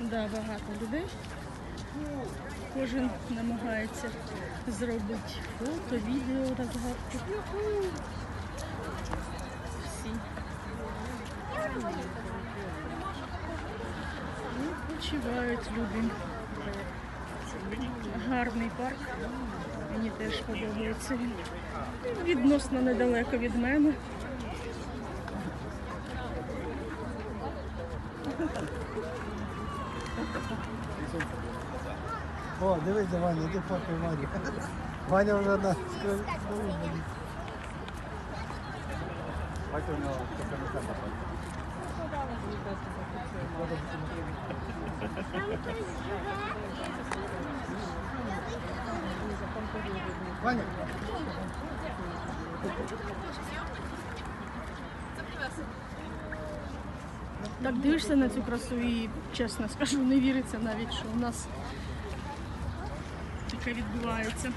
Да, багато людей. Кожен намагається зробити фото, відео розгадку. Всі. Відпочивають люди. Гарний парк. Мені теж подобається. Відносно недалеко від мене. О, дивися, Ваня, іди фоткай Ваню. Ваня вже на. Бачите, у нього така мета. Ваня, Так дивишся на цю красу і чесно скажу, не віриться навіть, що у нас таке відбувається.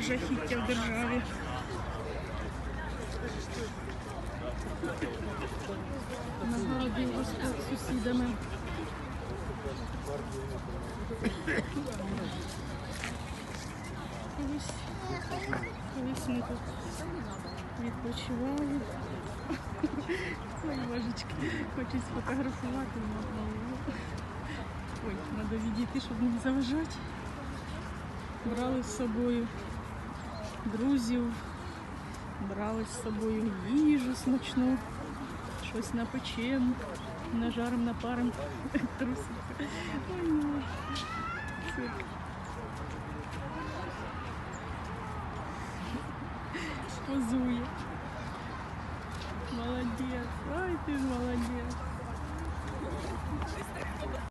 Жахіття в державі. Нагородив Господь сусідами. Колись, ми тут відпочивали. Ой, божечки, хочу сфотографувати. но, ну, Ой, треба відійти, щоб не заважати. Брали з собою друзів, брали з собою їжу смачну, щось напечемо, нажарим, напарим трусик. Ой, ну, цирк. Позує. Ты молодец.